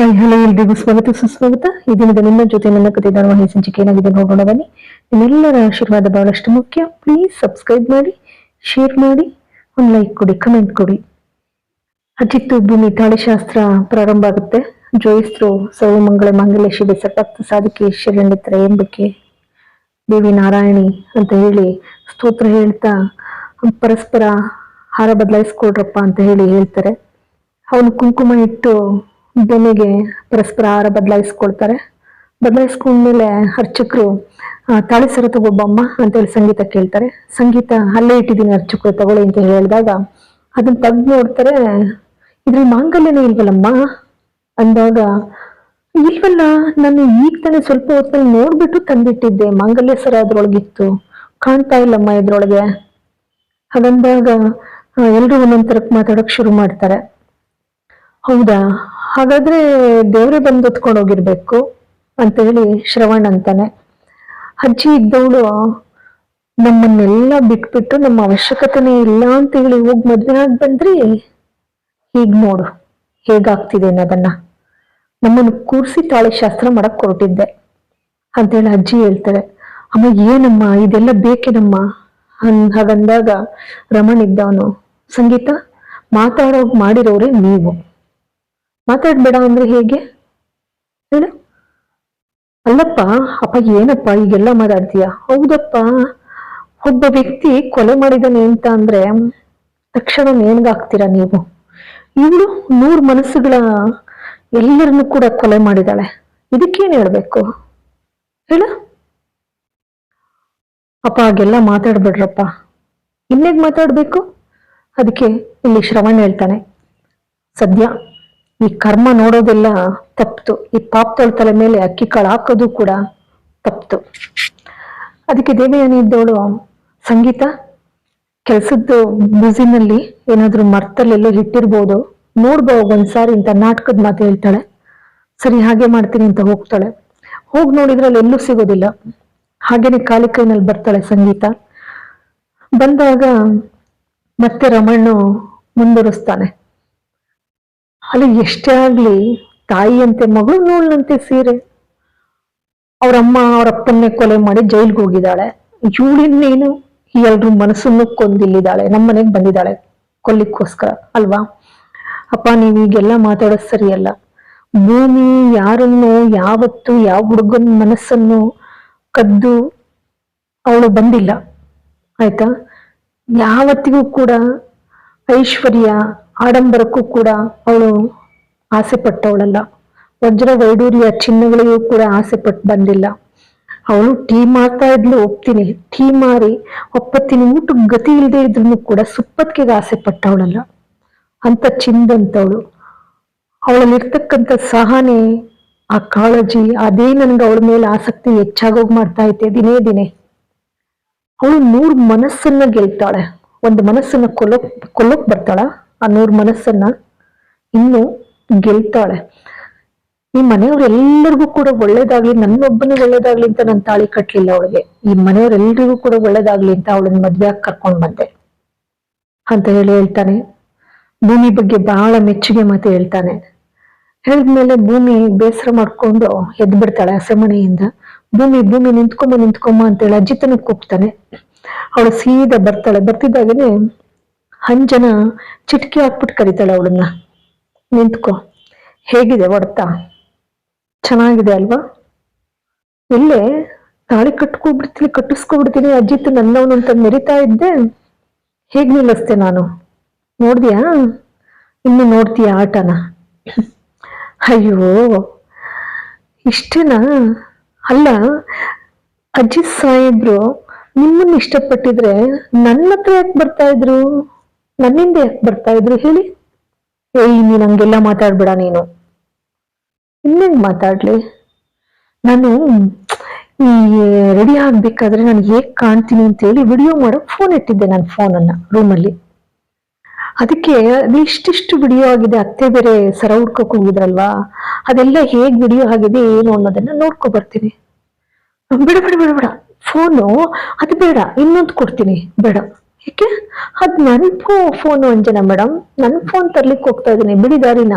Hi hello ಎಲ್ರಿಗೂ ಸ್ವಾಗತ ಸುಸ್ವಾಗತ ಈ ದಿನದ ನಿಮ್ಮ ಜೊತೆ ನನ್ನ ಕತೆ ಧಾರಾವಾಹಿ ಸಂಚಿಕೆ ಏನಾಗಿದೆ ನೋಡೋಣ ಬನ್ನಿ. ನಿಮ್ಮೆಲ್ಲರ ಆಶೀರ್ವಾದ ಬಹಳಷ್ಟು ಮುಖ್ಯ. ಪ್ಲೀಸ್ ಸಬ್ಸ್ಕ್ರೈಬ್ ಮಾಡಿ ಶೇರ್ ಮಾಡಿ, ಒಂದು ಲೈಕ್ ಕೊಡಿ ಕಮೆಂಟ್ ಕೊಡಿ. ಅಜಿತ್ತು ಭೂಮಿ ತಾಳಿಶಾಸ್ತ್ರ ಪ್ರಾರಂಭ ಆಗುತ್ತೆ. ಜೋಯಿಸ್ರು ಸರ್ವಮಂಗಳ ಮಾಂಗಲ್ಯ ಶಿವೆ ಸಟಕ್ತ ಸಾಧಕಿ ಶರಣಿತ್ರ ಎಂಬಕ್ಕೆ ದೇವಿ ನಾರಾಯಣಿ ಅಂತ ಹೇಳಿ ಸ್ತೋತ್ರ ಹೇಳ್ತಾ, ಪರಸ್ಪರ ಹಾರ ಬದಲಾಯಿಸ್ಕೊಡ್ರಪ್ಪ ಅಂತ ಹೇಳಿ ಹೇಳ್ತಾರೆ. ಅವನು ಕುಂಕುಮ ಇಟ್ಟು ಬೆನ್ನಿಗೆ ಪರಸ್ಪರ ಆಹಾರ ಬದಲಾಯಿಸ್ಕೊಳ್ತಾರೆ. ಬದಲಾಯಿಸ್ಕೊಂಡ್ಮೇಲೆ ಅರ್ಚಕರು ತಾಳಿ ಸರ ತಗೊಬ್ಬಮ್ಮ ಅಂತೇಳಿ ಸಂಗೀತ ಕೇಳ್ತಾರೆ. ಸಂಗೀತ ಅಲ್ಲೇ ಇಟ್ಟಿದ್ದೀನಿ ಅರ್ಚಕರು, ತಗೊಳ್ಳಿ ಅಂತ ಹೇಳಿದಾಗ ಅದನ್ನ ತೆಗ್ದು ನೋಡ್ತಾರೆ. ಇದ್ರಲ್ಲಿ ಮಾಂಗಲ್ಯನೇ ಇಲ್ವಲ್ಲಮ್ಮ? ಅಂದಾಗ, ಇಲ್ವಲ್ಲ, ನಾನು ಈಗ ತಾನೇ ಸ್ವಲ್ಪ ಹೊತ್ತಲ್ಲಿ ನೋಡ್ಬಿಟ್ಟು ತಂದಿಟ್ಟಿದ್ದೆ, ಮಾಂಗಲ್ಯ ಸರ ಅದ್ರೊಳಗಿತ್ತು. ಕಾಣ್ತಾ ಇಲ್ಲಮ್ಮ ಇದ್ರೊಳಗೆ. ಹಾಗಂದಾಗ ಎಲ್ಲರೂ ಒಂದೊಂದ್ ತರಕ್ ಮಾತಾಡಕ್ ಶುರು ಮಾಡ್ತಾರೆ. ಹೌದಾ? ಹಾಗಾದ್ರೆ ದೇವ್ರೆ ಬಂದು ಹೊತ್ಕೊಂಡು ಹೋಗಿರ್ಬೇಕು ಅಂತ ಹೇಳಿ ಶ್ರವಣ್ ಅಂತಾನೆ. ಅಜ್ಜಿ ಇದ್ದವಳು, ನಮ್ಮನ್ನೆಲ್ಲ ಬಿಟ್ಬಿಟ್ಟು ನಮ್ಮ ಅವಶ್ಯಕತೆನೇ ಇಲ್ಲ ಅಂತ ಹೇಳಿ ಹೋಗಿ ಮದ್ವೆ ಆಗಿ ಬಂದ್ರಿ? ಈಗ ನೋಡು, ಹೇಗಾಗ್ತಿದೆ ಅನ್ನೋದನ್ನ. ನಮ್ಮನ್ನು ಕೂರಿಸಿ ತಾಳಿ ಶಾಸ್ತ್ರ ಮಾಡಕ್ ಅಂತ ಅಂತೇಳಿ ಅಜ್ಜಿ ಹೇಳ್ತಾರೆ. ಅಮ್ಮ, ಏನಮ್ಮ, ಇದೆಲ್ಲ ಬೇಕೇನಮ್ಮ? ಅನ್ ಹಾಗಂದಾಗ ರಮಣ್ ಇದ್ದವನು, ಸಂಗೀತ ಮಾತಾಡೋಗ್ ಮಾಡಿರೋರೆ ನೀವು. ಮಾತಾಡ್ಬೇಡ ಅಂದ್ರೆ ಹೇಗೆ? ಹೇಳು. ಅಲ್ಲಪ್ಪ, ಅಪ್ಪ ಏನಪ್ಪ ಈಗೆಲ್ಲ ಮಾತಾಡ್ತೀಯ? ಹೌದಪ್ಪ. ಒಬ್ಬ ವ್ಯಕ್ತಿ ಕೊಲೆ ಮಾಡಿದಾನೆ ಅಂತ ಅಂದ್ರೆ ತಕ್ಷಣ ನೇಣ್ಗಾಗ್ತೀರಾ ನೀವು? ಇವಳು ನೂರು ಮನಸ್ಸುಗಳ ಎಲ್ಲರನ್ನು ಕೂಡ ಕೊಲೆ ಮಾಡಿದಾಳೆ. ಇದಕ್ಕೇನ್ ಹೇಳ್ಬೇಕು? ಹೇಳು. ಅಪ್ಪ, ಹಾಗೆಲ್ಲ ಮಾತಾಡ್ಬೇಡ್ರಪ್ಪ. ಇನ್ನೇಗ್ ಮಾತಾಡ್ಬೇಕು? ಅದಕ್ಕೆ ಇಲ್ಲಿ ಶ್ರವಣ್ ಹೇಳ್ತಾನೆ. ಸದ್ಯ. ಈ ಕರ್ಮ ನೋಡೋದೆಲ್ಲ ತಪ್ತು. ಈ ಪಾಪ ತಲೆ ಮೇಲೆ ಅಕ್ಕಿ ಕಾಳು ಹಾಕೋದು ಕೂಡ ತಪ್ತು. ಅದಕ್ಕೆ ದೇವಯಾನಿ ಇದ್ದವಳು ಸಂಗೀತ. ಕೆಲ್ಸದ್ದು ಬ್ಯುಸಿನಲ್ಲಿ ಏನಾದ್ರೂ ಮರ್ತಲ್ಲೆಲ್ಲೋ ಇಟ್ಟಿರ್ಬೋದು ನೋಡ್ಬೋ ಒಂದ್ಸಾರಿ ಅಂತ ನಾಟಕದ ಮಾತು ಹೇಳ್ತಾಳೆ. ಸರಿ, ಹಾಗೆ ಮಾಡ್ತೀನಿ ಅಂತ ಹೋಗ್ತಾಳೆ. ಹೋಗಿ ನೋಡಿದ್ರೆ ಅಲ್ಲಿ ಎಲ್ಲೂ ಸಿಗೋದಿಲ್ಲ. ಹಾಗೇನೆ ಕಾಲಿಕೈನಲ್ಲಿ ಬರ್ತಾಳೆ ಸಂಗೀತ. ಬಂದಾಗ ಮತ್ತೆ ರಮಣ್ಣು ಮುಂದುವರಿಸ್ತಾನೆ. ಅಲ್ಲಿ ಎಷ್ಟೇ ಆಗಲಿ ತಾಯಿಯಂತೆ ಮಗಳು ನೋಳ್ನಂತೆ ಸೀರೆ. ಅವರಮ್ಮ, ಅವರಪ್ಪನ್ನೇ ಕೊಲೆ ಮಾಡಿ ಜೈಲ್ಗೆ ಹೋಗಿದ್ದಾಳೆ. ಇವಳಿನ್ನೇನು ಎಲ್ರು ಮನಸ್ಸನ್ನು ಕೊಂದಿಲ್ಲಿದ್ದಾಳೆ, ನಮ್ಮ ಮನೆಗೆ ಬಂದಿದ್ದಾಳೆ ಕೊಲ್ಲಿಕ್ಕೋಸ್ಕರ, ಅಲ್ವಾ? ಅಪ್ಪ, ನೀವು ಈಗೆಲ್ಲ ಮಾತಾಡೋದು ಸರಿಯಲ್ಲ. ಭೂಮಿ, ಯಾರನ್ನು, ಯಾವತ್ತು, ಯಾವ ಹುಡುಗನ ಮನಸ್ಸನ್ನು ಕದ್ದು ಅವಳು ಬಂದಿಲ್ಲ. ಆಯ್ತಾ? ಯಾವತ್ತಿಗೂ ಕೂಡ ಐಶ್ವರ್ಯ ಆಡಂಬರಕ್ಕೂ ಕೂಡ ಅವಳು ಆಸೆ ಪಟ್ಟವಳಲ್ಲ ವಜ್ರ ವೈಡೂರ್ಯ ಚಿನ್ನಗಳಿಗೂ ಕೂಡ ಆಸೆ ಪಟ್ಟು ಬಂದಿಲ್ಲ. ಅವಳು ಟೀ ಮಾಡ್ತಾ ಇದ್ಲು, ಒಪ್ತೀನಿ. ಟೀ ಮಾರಿ ಒಪ್ಪತ್ತಿನ. ಊಟ ಗತಿ ಇಲ್ಲದೆ ಇದ್ರು ಕೂಡ ಸುಪ್ಪತ್ತಿಗೆ ಆಸೆ ಪಟ್ಟವಳಲ್ಲ ಅಂತ ಚಿಂದಂತವಳು. ಅವಳಲ್ಲಿರ್ತಕ್ಕಂಥ ಸಹನೆ, ಆ ಕಾಳಜಿ, ಅದೇ ನನ್ಗೆ ಅವಳ ಮೇಲೆ ಆಸಕ್ತಿ ಹೆಚ್ಚಾಗೋಗ್ ಮಾಡ್ತಾ ಐತೆ ದಿನೇ ದಿನೇ. ಅವಳು ಮೂರು ಮನಸ್ಸನ್ನ ಗೆಲ್ತಾಳೆ. ಒಂದು ಮನಸ್ಸನ್ನ ಕೊಲ್ಲೋಕ್ ಕೊಲ್ಲೋಕ್ ಬರ್ತಾಳ? ಆ ನೂರ್ ಮನಸ್ಸನ್ನ ಇನ್ನು ಗೆಲ್ತಾಳೆ. ಈ ಮನೆಯವ್ರೆಲ್ಲರಿಗೂ ಕೂಡ ಒಳ್ಳೇದಾಗ್ಲಿ ನನ್ನೊಬ್ಬನೇ ಒಳ್ಳೇದಾಗ್ಲಿ ಅಂತ ನಾನು ತಾಳಿ ಕಟ್ಲಿಲ್ಲ ಅವಳಿಗೆ. ಈ ಮನೆಯವರೆಲ್ಲರಿಗೂ ಕೂಡ ಒಳ್ಳೇದಾಗ್ಲಿ ಅಂತ ಅವಳನ್ನ ಮದ್ವೆ ಕರ್ಕೊಂಡ್ ಬಂದೆ. ಅಂತ ಹೇಳಿ ಹೇಳ್ತಾನೆ. ಭೂಮಿ ಬಗ್ಗೆ ಬಹಳ ಮೆಚ್ಚುಗೆ ಮಾತು ಹೇಳ್ತಾನೆ. ಹೇಳಿದ್ಮೇಲೆ ಭೂಮಿ ಬೇಸರ ಮಾಡ್ಕೊಂಡು ಎದ್ದು ಬಿಡ್ತಾಳೆ ಹಸೆಮಣೆಯಿಂದ ಭೂಮಿ ಭೂಮಿ ನಿಂತ್ಕೊಂಬ ನಿಂತ್ಕೊಂಬ ಅಂತೇಳಿ ಅಜ್ಜಿತನ ಕೂಗ್ತಾನೆ. ಅವಳು ಸೀದಾ ಬರ್ತಾಳೆ. ಬರ್ತಿದ್ದಾಗನೆ ಹಂಜನ ಚಿಟಕಿ ಹಾಕ್ಬಿಟ್ಟು ಕರಿತಾಳೆ ಅವಳನ್ನ. ನಿಂತ್ಕೋ. ಹೇಗಿದೆ ಹೊಡ್ತಾ? ಚೆನ್ನಾಗಿದೆ ಅಲ್ವಾ? ಇಲ್ಲೇ ತಾಳಿ ಕಟ್ಕೊಬಿಡ್ತೀನಿ, ಕಟ್ಟಿಸ್ಕೊಬಿಡ್ತೀನಿ, ಅಜಿತ್ ನನ್ನವನು ಅಂತ ಮೆರಿತಾ ಇದ್ದೆ. ಹೇಗ್ ನಿಲ್ಲಿಸ್ತೆ ನಾನು? ನೋಡ್ದಿಯಾ? ಇನ್ನು ನೋಡ್ತೀಯ ಆಟನ? ಅಯ್ಯೋ, ಇಷ್ಟೇನಾ? ಅಲ್ಲ, ಅಜಿತ್ ಸಾಹೇಬ್ರು ನಿಮ್ಮನ್ನ ಇಷ್ಟಪಟ್ಟಿದ್ರೆ ನನ್ನ ಹತ್ರ ಯಾಕೆ ಬರ್ತಾ ಇದ್ರು? ನನ್ನಿಂದ ಬರ್ತಾ ಇದ್ರು ಹೇಳಿ. ಏಯ್ ನೀನ್ ಹಂಗೆಲ್ಲ ಮಾತಾಡ್ಬೇಡ ನೀನು. ಇನ್ನೇನ್ ಮಾತಾಡ್ಲಿ? ನಾನು ಈ ರೆಡಿ ಆಗ್ಬೇಕಾದ್ರೆ ನಾನು ಹೇಗ್ ಕಾಣ್ತೀನಿ ಅಂತ ಹೇಳಿ ವಿಡಿಯೋ ಮಾಡೋಕ್ ಫೋನ್ ಇಟ್ಟಿದ್ದೆ ನನ್ನ ಫೋನನ್ನ ರೂಮಲ್ಲಿ ಅದಕ್ಕೆ ಅದು ಇಷ್ಟಿಷ್ಟು ವಿಡಿಯೋ ಆಗಿದೆ, ಅತ್ತೆ ಬೇರೆ ಸರ ಹುಡ್ಕೋಕ್ ಹೋಗಿದ್ರಲ್ವಾ? ಅದೆಲ್ಲ ಹೇಗ್ ವಿಡಿಯೋ ಆಗಿದೆ, ಏನು ಅನ್ನೋದನ್ನ ನೋಡ್ಕೊ ಬರ್ತೀನಿ. ಬಿಡ ಬಿಡ ಬಿಡ ಬಿಡ. ಫೋನು ಅದು ಬೇಡ, ಇನ್ನೊಂದು ಕೊಡ್ತೀನಿ. ಬೇಡ. ಯಾಕೆ ಅದ್ ನನ್ ಫೋನು ಅಂಜನ ಮೇಡಮ್ ನನ್ ಫೋನ್ ತರ್ಲಿಕ್ಕೆ ಹೋಗ್ತಾ ಇದ್ದೀನಿ. ಬಿಡಿ ದಾರಿನ.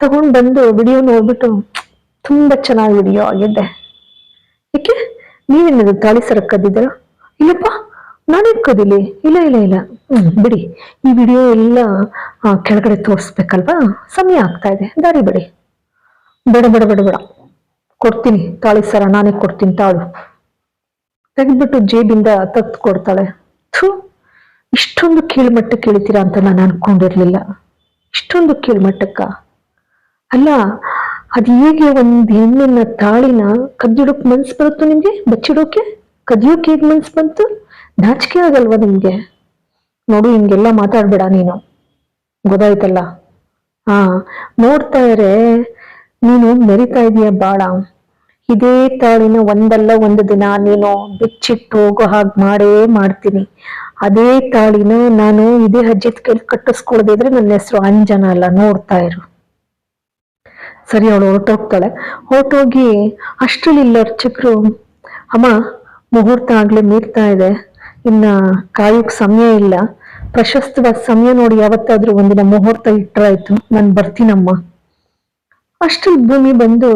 ತಗೊಂಡ್ ಬಂದು ವಿಡಿಯೋ ನೋಡ್ಬಿಟ್ಟು ತುಂಬಾ ಚೆನ್ನಾಗಿ ವಿಡಿಯೋ ಆಗಿದೆ. ಏಕೆ? ನೀವೇನದು ತಾಳಿ ಸರ ಕದ್ದಿದ್ದೀರ? ಇಲ್ಲಪ್ಪ ನಾನೇ ಕದಿಲಿ ಇಲ್ಲ ಇಲ್ಲ ಇಲ್ಲ. ಬಿಡಿ. ಈ ವಿಡಿಯೋ ಎಲ್ಲ ಕೆಳಗಡೆ ತೋರಿಸ್ಬೇಕಲ್ವಾ? ಸಮಯ ಆಗ್ತಾ ಇದೆ. ದಾರಿ ಬಿಡಿ. ಬೇಡ ಬೇಡ ಬೇಡ ಬೇಡ. ಕೊಡ್ತೀನಿ. ತಾಳಿ ಸರ ನಾನೇ ಕೊಡ್ತೀನಿ. ತಾಳು. ತೆಗೆದ್ಬಿಟ್ಟು ಜೇಬಿಂದ ತತ್ ಕೊಡ್ತಾಳೆ ಥೂ, ಇಷ್ಟೊಂದು ಕೀಳ್ಮಟ್ಟಕ್ಕೆ ಇಳಿತೀರಾ ಅಂತ ನಾನು ಅನ್ಕೊಂಡಿರ್ಲಿಲ್ಲ. ಇಷ್ಟೊಂದು ಕೀಳ್ಮಟ್ಟಕ್ಕ. ಅಲ್ಲ, ಅದು ಹೇಗೆ ಒಂದು ಹೆಣ್ಣಿನ ತಾಳಿನ ಕದ್ದಿಡೋಕ್ ಮನ್ಸು ಬರುತ್ತೋ ನಿಮ್ಗೆ? ಬಚ್ಚಿಡೋಕೆ? ಕದಿಯೋಕೆ ಹೇಗೆ ಮನ್ಸು ಬಂತು? ನಾಚಿಕೆ ಆಗಲ್ವಾ ನಿಮ್ಗೆ? ನೋಡು, ಹಿಂಗೆಲ್ಲ ಮಾತಾಡ್ಬೇಡ ನೀನು. ಗೊತ್ತಾಯ್ತಲ್ಲ? ಹಾ, ನೋಡ್ತಾ ಇರೇ ನೀನು ಮೆರಿತಾ ಇದೀಯ ಬಾಳ. ಇದೇ ತಾಳಿನ ಒಂದಲ್ಲ ಒಂದು ದಿನ ನೀನು ಬಿಚ್ಚಿಟ್ಟು ಹೋಗೋ ಹಾಗೆ ಮಾಡೇ ಮಾಡ್ತೀನಿ. ಅದೇ ತಾಳಿನ ನಾನು ಇದೇ ಅಜ್ಜಿತ್ ಕೈಲಿ ಕಟ್ಟಿಸ್ಕೊಳ್ದಿದ್ರೆ ನನ್ನ ಹೆಸರು ಅಂಜನ ಅಲ್ಲ, ನೋಡ್ತಾ ಇರು. ಸರಿ, ಅವಳು ಹೊರಟೋಗ್ತಾಳೆ. ಹೊರಟೋಗಿ ಅಷ್ಟರಲ್ಲಿ ಇಲ್ಲ ಅರ್ಚಕರು, ಅಮ್ಮ, ಮುಹೂರ್ತ ಆಗ್ಲೇ ಮೀರ್ತಾ ಇದೆ. ಇನ್ನ ಕಾಯೋಕ್ ಸಮಯ ಇಲ್ಲ. ಪ್ರಶಸ್ತವಾದ ಸಮಯ ನೋಡಿ ಯಾವತ್ತಾದ್ರೂ ಒಂದಿನ ಮುಹೂರ್ತ ಇಟ್ಟರಾಯ್ತು ನಾನು ಬರ್ತೀನಮ್ಮ. ಅಷ್ಟ್ರಲ್ಲಿ ಭೂಮಿ ಬಂದು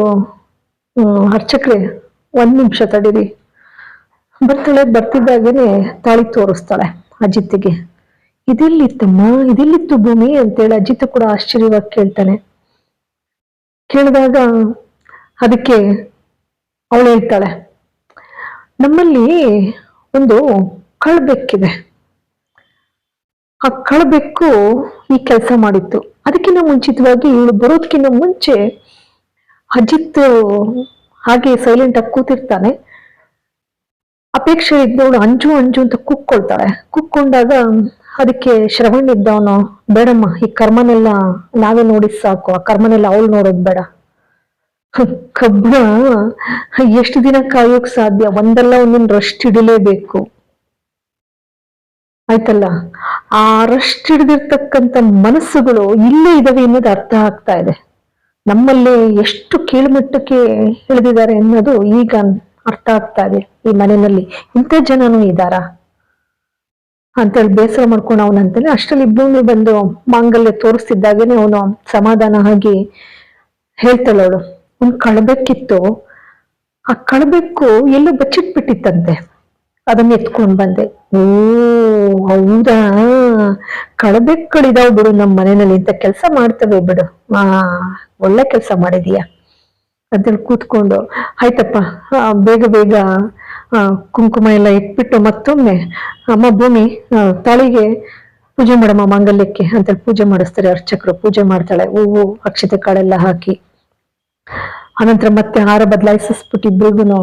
ಅರ್ಚಕ್ರೆ, ಒಂದ್ ನಿಮಿಷ ತಡೀರಿ. ಬರ್ತಾಳೆ, ಬರ್ತಿದ್ದಾಗೇನೆ ತಾಳಿ ತೋರಿಸ್ತಾಳೆ ಅಜಿತ್ಗೆ ಇದೆಲ್ಲಿತ್ತಮ್ಮ ಇದೆಲ್ಲಿತ್ತು ಭೂಮಿ ಅಂತೇಳಿ ಅಜಿತ್ ಕೂಡ ಆಶ್ಚರ್ಯವಾಗಿ ಕೇಳ್ತಾನೆ. ಕೇಳಿದಾಗ ಅದಕ್ಕೆ ಅವಳು ಹೇಳ್ತಾಳೆ, ನಮ್ಮಲ್ಲಿ ಒಂದು ಕಳ್ಬೆಕ್ಕಿದೆ ಆ ಕಳ್ಬೆಕ್ಕು ಈ ಕೆಲಸ ಮಾಡಿತ್ತು ಅದಕ್ಕಿಂತ ಮುಂಚಿತವಾಗಿ ಇವಳು ಬರೋದಕ್ಕಿಂತ ಮುಂಚೆ ಅಜಿತ್ ಹಾಗೆ ಸೈಲೆಂಟ್ ಆಗಿ ಕೂತಿರ್ತಾನೆ. ಅಪೇಕ್ಷೆ ಇದ್ದವಳು ಅಂಜು ಅಂಜು ಅಂತ ಕುಕ್ಕೊಳ್ತಾಳೆ. ಕುಕ್ಕೊಂಡಾಗ ಅದಕ್ಕೆ ಶ್ರವಣ್ ಇದ್ದವನು ಬೇಡಮ್ಮ, ಈ ಕರ್ಮನೆಲ್ಲ ನಾವೇ ನೋಡಿ ಸಾಕು. ಆ ಕರ್ಮನೆಲ್ಲ ಅವಳು ನೋಡೋದು ಬೇಡ. ಕಬ್ಬಣ, ಎಷ್ಟು ದಿನ ಕಾಯೋಕ್ ಸಾಧ್ಯ? ಒಂದಲ್ಲ ಒಂದೊಂದು ರಸ್ಟ್ ಹಿಡಿಲೇಬೇಕು. ಆಯ್ತಲ್ಲ, ಆ ರಸ್ಟ್ ಹಿಡಿದಿರ್ತಕ್ಕಂಥ ಮನಸ್ಸುಗಳು ಇಲ್ಲೇ ಇದಾವೆ ಅನ್ನೋದು ಅರ್ಥ ಆಗ್ತಾ ಇದೆ. ನಮ್ಮಲ್ಲಿ ಎಷ್ಟು ಕೀಳ್ಮಟ್ಟಕ್ಕೆ ಇಳಿದಿದ್ದಾರೆ ಅನ್ನೋದು ಈಗ ಅರ್ಥ ಆಗ್ತಾ ಇದೆ ಈ ಮನೆಯಲ್ಲಿ. ಇಂಥ ಜನನು ಇದ್ದಾರಾ? ಅಂತೇಳಿ ಬೇಸರ ಮಾಡ್ಕೊಂಡು ಅವನಂತಾನೆ ಅಷ್ಟರಲ್ಲಿ ಇಬ್ಬರು ಬಂದು ಮಾಂಗಲ್ಯ ತೋರಿಸ್ತಿದ್ದಾಗೇನೆ ಅವನು ಸಮಾಧಾನ ಆಗಿ ಹೇಳ್ತಾಳೆ ಅವಳು. ಒಂದ್ ಕಳ್ಬೇಕಿತ್ತು. ಆ ಕಳ್ಬೇಕು ಎಲ್ಲೋ ಬಚ್ಚಿಟ್ಬಿಟ್ಟಿತ್ತಂತೆ. ಅದನ್ನ ಎತ್ಕೊಂಡ್ ಬಂದೆ. ಓ ಕಳ್ಬೆಕ್ಕಳಿದಾವ್ ಬಿಡು ನಮ್ಮ ಮನೆಯಲ್ಲಿ ಇಂಥ ಕೆಲಸ ಮಾಡ್ತವೆ ಬಿಡು. ಆ ಒಳ್ಳೆ ಕೆಲಸ ಮಾಡಿದೀಯ. ಅಂತೇಳಿ ಕೂತ್ಕೊಂಡು, ಆಯ್ತಪ್ಪ ಬೇಗ ಬೇಗ ಕುಂಕುಮ ಎಲ್ಲ ಇಟ್ಬಿಟ್ಟು ಮತ್ತೊಮ್ಮೆ, ಅಮ್ಮ ಭೂಮಿ ತಾಳಿಗೆ ಪೂಜೆ ಮಾಡಮ್ಮ ಮಾಂಗಲ್ಯಕ್ಕೆ. ಅಂತೇಳಿ ಪೂಜೆ ಮಾಡಿಸ್ತಾರೆ ಅರ್ಚಕರು. ಪೂಜೆ ಮಾಡ್ತಾಳೆ. ಹೂವು ಅಕ್ಷತೆ ಕಾಳೆಲ್ಲ ಹಾಕಿ. ಅನಂತರ ಮತ್ತೆ ಹಾರ ಬದಲಾಯಿಸಿಸ್ಬಿಟ್ಟು ಇಬ್ರಿಗೂ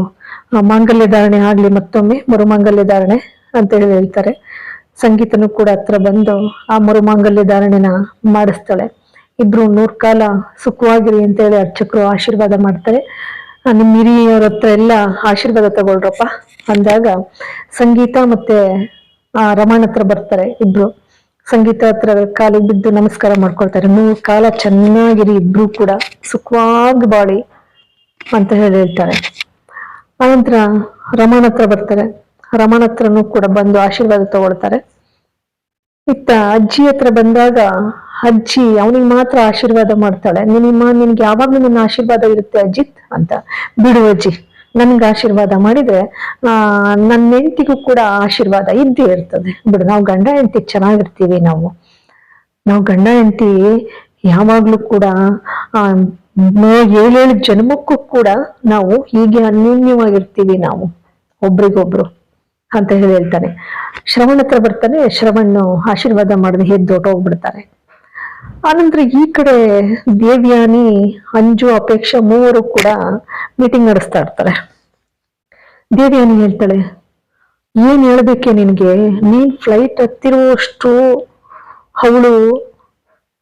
ಮಾಂಗಲ್ಯ ಧಾರಣೆ ಆಗ್ಲಿ ಮತ್ತೊಮ್ಮೆ, ಮರುಮಾಂಗಲ್ಯ ಧಾರಣೆ ಅಂತ ಹೇಳಿ ಹೇಳ್ತಾರೆ. ಸಂಗೀತನು ಕೂಡ ಹತ್ರ ಬಂದು ಆ ಮರುಮಾಂಗಲ್ಯ ಧಾರಣೆನ ಮಾಡಿಸ್ತಾಳೆ. ಇಬ್ರು ನೂರ್ ಕಾಲ ಸುಖವಾಗಿರಿ ಅಂತ ಹೇಳಿ ಅರ್ಚಕರು ಆಶೀರ್ವಾದ ಮಾಡ್ತಾರೆ. ನಿಮ್ಮ ನಿಮ್ ಹಿರಿಯವ್ರ ಹತ್ರ ಎಲ್ಲ ಆಶೀರ್ವಾದ ತಗೊಳ್ರಪ್ಪ. ಅಂದಾಗ ಸಂಗೀತ ಮತ್ತೆ, ಆ, ರಮಣ ಹತ್ರ ಬರ್ತಾರೆ ಇಬ್ರು. ಸಂಗೀತ ಹತ್ರ ಕಾಲಿಗೆ ಬಿದ್ದು ನಮಸ್ಕಾರ ಮಾಡ್ಕೊಳ್ತಾರೆ. ನೂರು ಕಾಲ ಚೆನ್ನಾಗಿರಿ ಇಬ್ರು ಕೂಡ, ಸುಖವಾಗಿ ಬಾಳಿ ಅಂತ ಹೇಳಿ ಹೇಳ್ತಾರೆ ಆನಂತರ ರಮಣ ಹತ್ರ ಬರ್ತಾರೆ. ರಮಣ ಹತ್ರನೂ ಕೂಡ ಬಂದು ಆಶೀರ್ವಾದ ತಗೊಳ್ತಾರೆ. ಇತ್ತ ಅಜ್ಜಿ ಹತ್ರ ಬಂದಾಗ, ಅಜ್ಜಿ, ಅವನಿಗೆ ಮಾತ್ರ ಆಶೀರ್ವಾದ ಮಾಡ್ತಾಳೆ. ನಿನ್ನ ನಿನ್ಗೆ ಯಾವಾಗ್ಲೂ ನನ್ನ ಆಶೀರ್ವಾದ ಇರುತ್ತೆ ಅಜ್ಜಿತ್ ಅಂತ. ಬಿಡು ಅಜ್ಜಿ, ನನ್ಗೆ ಆಶೀರ್ವಾದ ಮಾಡಿದ್ರೆ, ಆ ನನ್ನ ಹೆಂಡತಿಗೂ ಕೂಡ ಆಶೀರ್ವಾದ ಇದ್ದೇ ಇರ್ತದೆ. ಬಿಡು, ನಾವು ಗಂಡ ಹೆಂಡತಿ, ಚೆನ್ನಾಗಿರ್ತೀವಿ ನಾವು. ನಾವು ಗಂಡ ಹೆಂಡತಿ ಯಾವಾಗ್ಲೂ ಕೂಡ, ಆ ಏಳೇಳು ಜನ್ಮಕ್ಕೂ ಕೂಡ ನಾವು ಹೀಗೆ ಅನ್ಯೋನ್ಯವಾಗಿರ್ತೀವಿ ನಾವು, ಒಬ್ರಿಗೊಬ್ರು. ಅಂತ ಹೇಳಿ ಹೇಳ್ತಾನೆ. ಶ್ರವಣ್ ಹತ್ರ ಬರ್ತಾನೆ ಶ್ರವಣ್ಣು ಆಶೀರ್ವಾದ ಮಾಡದೆ ಎದ್ದು ಹೋಗ್ಬಿಡ್ತಾರೆ ಆನಂತರ ಈ ಕಡೆ ದೇವ್ಯಾನಿ, ಅಂಜು, ಅಪೇಕ್ಷಾ ಮೂವರು ಕೂಡ ಮೀಟಿಂಗ್ ನಡೆಸ್ತಾ ಇರ್ತಾರೆ. ದೇವ್ಯಾನಿ ಹೇಳ್ತಾಳೆ, ಏನ್ ಹೇಳ್ಬೇಕೆ ನಿನ್ಗೆ? ನೀನ್ ಫ್ಲೈಟ್ ಹತ್ತಿರುವಷ್ಟು ಅವಳು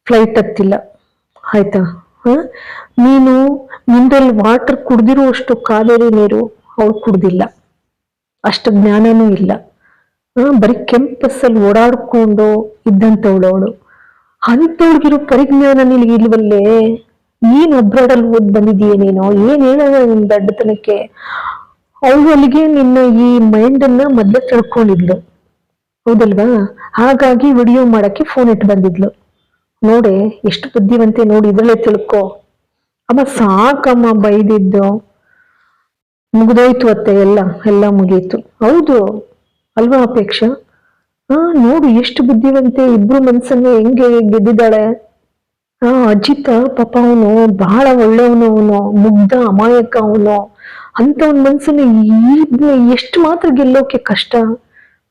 ಫ್ಲೈಟ್ ಹತ್ತಿಲ್ಲ. ಆಯ್ತಾ? ಹ? ನೀನು ಮಿನರಲ್ ವಾಟರ್ ಕುಡ್ದಿರುವಷ್ಟು ಕಾವೇರಿ ನೀರು ಅವಳು ಕುಡ್ದಿಲ್ಲ. ಅಷ್ಟು ಜ್ಞಾನನೂ ಇಲ್ಲ. ಬರೀ ಕೆಂಪಸ್ಸಲ್ಲಿ ಓಡಾಡ್ಕೊಂಡು ಇದ್ದಂಥವಳು ಅವಳು ಅಂಥವ್ಳಿಗಿರೋ ಪರಿಜ್ಞಾನ ನಿನಗೆ ಇಲ್ವಲ್ಲೇ? ಏನ್ ಅಬ್ರಾಡಲ್ಲಿ ಓದ್ ಬಂದಿದೀಯ ನೀನು? ಏನ್ ಹೇಳೋದ ನಿನ್ ದಡ್ಡತನಕ್ಕೆ? ಅವಳು ಅಲ್ಲಿಗೆ ನಿನ್ನ ಈ ಮೈಂಡ್ ಅನ್ನ ಮೊದ್ಲೇ ತಿಳ್ಕೊಂಡಿದ್ಲು. ಹೌದಲ್ವಾ? ಹಾಗಾಗಿ ವಿಡಿಯೋ ಮಾಡಕ್ಕೆ ಫೋನ್ ಇಟ್ಟು ಬಂದಿದ್ಲು. ನೋಡಿ, ಎಷ್ಟು ಬುದ್ಧಿವಂತೆ ನೋಡಿ ಇದ್ರಲ್ಲೇ ತಿಳ್ಕೊ. ಅಮ್ಮ ಸಾಕಮ್ಮ ಬೈದಿದ್ದು. ಮುಗ್ದೋಯ್ತು ಅತ್ತೆ, ಎಲ್ಲ ಎಲ್ಲ ಮುಗಿಯಿತು ಹೌದು, ಅಲ್ವಾ ಅಪೇಕ್ಷ? ಹಾ ನೋಡು, ಎಷ್ಟು ಬುದ್ಧಿವಂತೆ ಇಬ್ರು ಮನ್ಸನ್ನ ಹೆಂಗೆ ಗೆದ್ದಿದ್ದಾಳೆ. ಹಾ ಅಜಿತ, ಪಾಪ ಅವನು ಬಹಳ ಒಳ್ಳೆಯವನು ಅವನು, ಮುಗ್ಧ, ಅಮಾಯಕ ಅವನು. ಅಂತವನ್ ಮನ್ಸನ್ನ ಈ ಎಷ್ಟು ಮಾತ್ರ ಗೆಲ್ಲೋಕೆ ಕಷ್ಟ.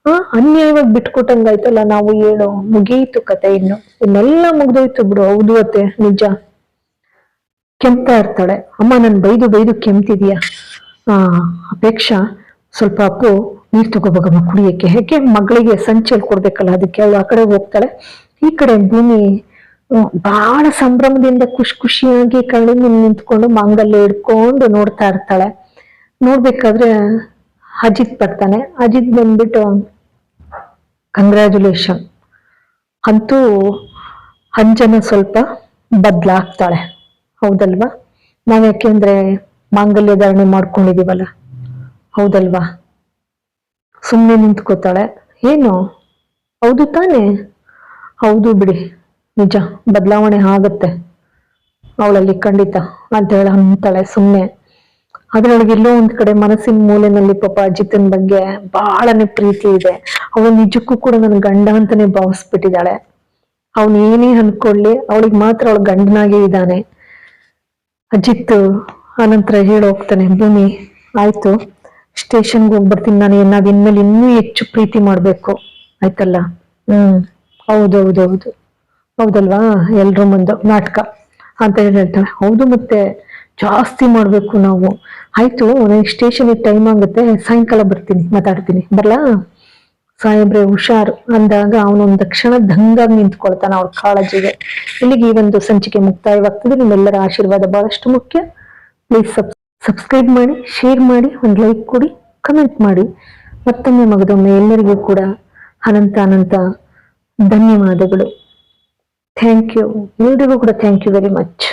ಆ, ಅನ್ಯಾಯವಾಗಿ ಬಿಟ್ಕೊಟ್ಟಂಗಾಯ್ತಲ್ಲ ನಾವು ಹೇಳು ಮುಗಿಯಿತು ಕತೆ ಇನ್ನು. ಇನ್ನೆಲ್ಲ ಮುಗ್ದೋಯ್ತು ಬಿಡು, ಹೌದು ಅತ್ತೆ, ನಿಜ. ಕೆಮ್ತಾ ಇರ್ತಾಳೆ. ಅಮ್ಮ, ನನ್ ಬೈದು ಬೈದು ಕೆಮ್ತಿದ್ಯಾ? ಆ ಅಪೇಕ್ಷಾ, ಸ್ವಲ್ಪ ಅಪ್ಪು ನೀರು ತಗೋಬೇಕಮ್ಮ ಕುಡಿಯೋಕ್ಕೆ. ಹೇಗೆ ಮಗಳಿಗೆ ಸಂಚಲ್ ಕೊಡ್ಬೇಕಲ್ಲ ಅದಕ್ಕೆ. ಅವಳು ಆ ಕಡೆ ಹೋಗ್ತಾಳೆ. ಈ ಕಡೆ ಭೂಮಿ ಬಹಳ ಸಂಭ್ರಮದಿಂದ ಖುಷಿ ಖುಷಿಯಾಗಿ ಕಣ್ಣು ನಿಂತ್ಕೊಂಡು ಮಾಂಗಲ್ಯ ಹಿಡ್ಕೊಂಡು ನೋಡ್ತಾ ಇರ್ತಾಳೆ. ನೋಡ್ಬೇಕಾದ್ರೆ ಅಜಿತ್ ಬರ್ತಾನೆ. ಅಜಿತ್ ಬಂದ್ಬಿಟ್ಟು ಕಂಗ್ರ್ಯಾಚುಲೇಷನ್ ಅಂತೂ ಅಂಜನ ಸ್ವಲ್ಪ ಬದಲಾಗ್ತಾಳೆ. ಹೌದಲ್ವಾ? ನಾವ್ ಯಾಕೆಂದ್ರೆ ಮಾಂಗಲ್ಯ ಧಾರಣೆ ಮಾಡ್ಕೊಂಡಿದೀವಲ್ಲ? ಹೌದಲ್ವಾ? ಸುಮ್ಮನೆ ನಿಂತ್ಕೋತಾಳೆ. ಏನು? ಹೌದು ತಾನೇ? ಹೌದು ಬಿಡಿ. ನಿಜ, ಬದಲಾವಣೆ ಆಗತ್ತೆ. ಅವಳಲ್ಲಿ ಖಂಡಿತ ಅಂತ ಹೇಳಿ ಅಂತಾಳೆ ಸುಮ್ಮನೆ ಅದ್ರೊಳಗೆ ಎಲ್ಲೋ ಒಂದ್ ಕಡೆ ಮನಸ್ಸಿನ ಮೂಲೆನಲ್ಲಿ ಪಾಪ ಅಜಿತನ್ ಬಗ್ಗೆ ಬಹಳನೇ ಪ್ರೀತಿ ಇದೆ. ಅವಳು ನಿಜಕ್ಕೂ ಕೂಡ ನನ್ನ ಗಂಡ ಅಂತಾನೆ ಭಾವಿಸ್ಬಿಟ್ಟಿದ್ದಾಳೆ. ಅವನ್ ಏನೇ ಅನ್ಕೊಳ್ಳಿ, ಅವಳಿಗೆ ಮಾತ್ರ ಅವಳ ಗಂಡನಾಗೇ ಇದ್ದಾನೆ. ಅಜಿತ್ ಆನಂತರ ಹೋಗ್ತಾನೆ, ಭೂಮಿ ಆಯ್ತು ಸ್ಟೇಷನ್ಗೆ ಹೋಗ್ಬರ್ತೀನಿ ನಾನು ನಾವ್ ಇನ್ಮೇಲೆ ಇನ್ನೂ ಹೆಚ್ಚು ಪ್ರೀತಿ ಮಾಡ್ಬೇಕು. ಆಯ್ತಲ್ಲ? ಹ್ಮ್ ಹೌದೌದೌದು ಹೌದಲ್ವಾ? ಎಲ್ಲರೂ ಮುಂದೆ ನಾಟಕ ಅಂತ ಹೇಳಿ ಹೇಳ್ತಾಳೆ ಹೌದು ಮತ್ತೆ, ಜಾಸ್ತಿ ಮಾಡ್ಬೇಕು ನಾವು. ಆಯ್ತು ನನಗೆ ಸ್ಟೇಷನ್ ಟೈಮ್ ಆಗುತ್ತೆ, ಸಾಯಂಕಾಲ ಬರ್ತೀನಿ, ಮಾತಾಡ್ತೀನಿ. ಬರ್ಲಾ? ಸಾಹೇಬ್ರೆ, ಹುಷಾರು. ಅಂದಾಗ ಅವನೊಂದು ಕ್ಷಣ ದಂಗಾಗಿ ನಿಂತ್ಕೊಳ್ತಾನೆ ಅವ್ರ ಕಾಳಜಿಗೆ. ಇಲ್ಲಿಗೆ ಈ ಒಂದು ಸಂಚಿಕೆ ಮುಕ್ತಾಯವಾಗ್ತದೆ. ನಿಮ್ಮೆಲ್ಲರ ಆಶೀರ್ವಾದ ಬಹಳಷ್ಟು ಮುಖ್ಯ. ಪ್ಲೀಸ್ ಸಬ್ ಸಬ್ಸ್ಕ್ರೈಬ್ ಮಾಡಿ ಶೇರ್ ಮಾಡಿ, ಒಂದು ಲೈಕ್ ಕೊಡಿ ಕಮೆಂಟ್ ಮಾಡಿ. ಮತ್ತೊಮ್ಮೆ ಮಗದೊಮ್ಮೆ ಎಲ್ಲರಿಗೂ ಕೂಡ ಅನಂತ ಅನಂತ ಧನ್ಯವಾದಗಳು. ಥ್ಯಾಂಕ್ ಯು ಎಲ್ರಿಗೂ ಕೂಡ ಥ್ಯಾಂಕ್ ಯು ವೆರಿ ಮಚ್